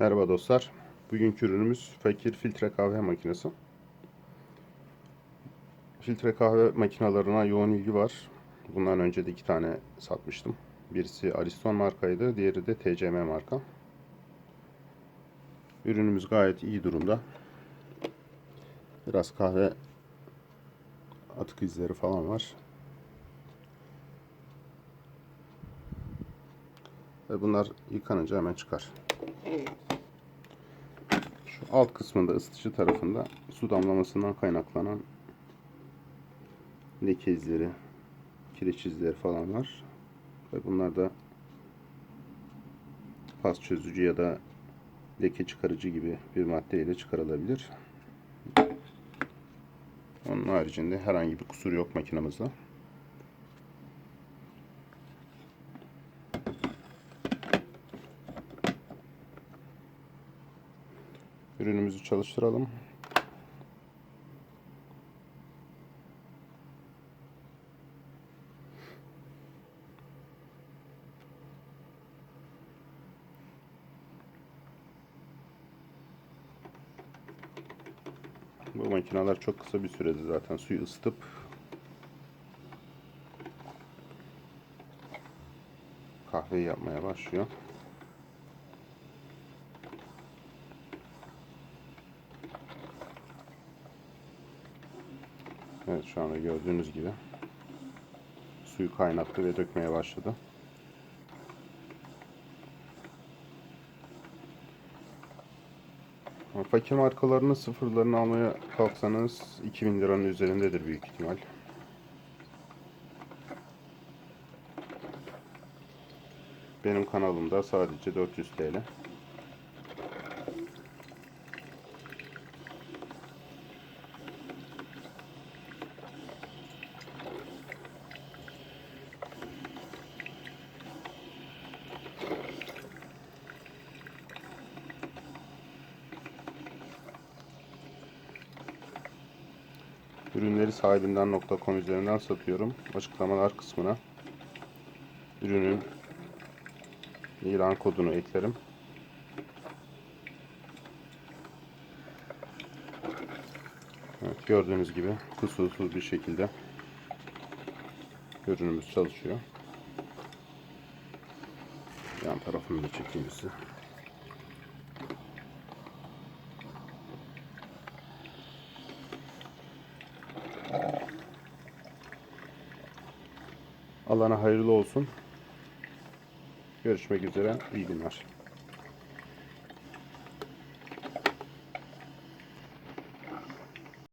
Merhaba dostlar. Bugünkü ürünümüz Fakir filtre kahve makinesi. Filtre kahve makinalarına yoğun ilgi var. Bundan önce de iki tane satmıştım. Birisi Ariston markaydı, diğeri de TCM marka. Ürünümüz gayet iyi durumda. Biraz kahve atık izleri falan var. Ve bunlar yıkanınca hemen çıkar. Şu alt kısmında ısıtıcı tarafında su damlamasından kaynaklanan leke izleri, kireç izleri falan var. Ve bunlar da pas çözücü ya da leke çıkarıcı gibi bir madde ile çıkarılabilir. Onun haricinde herhangi bir kusur yok makinamızda. Ürünümüzü çalıştıralım. Bu makineler çok kısa bir sürede zaten suyu ısıtıp kahveyi yapmaya başlıyor. Evet şu anda gördüğünüz gibi suyu kaynattı ve dökmeye başladı. Fakir markalarının sıfırlarını almaya kalksanız 2000 liranın üzerindedir büyük ihtimal. Benim kanalımda sadece 400 TL. Ürünleri sahibinden.com üzerinden satıyorum. Açıklamalar kısmına ürünün ilan kodunu eklerim. Evet, gördüğünüz gibi kusursuz bir şekilde ürünümüz çalışıyor. Yan tarafını da çekeyim size. Alana hayırlı olsun. Görüşmek üzere. İyi günler.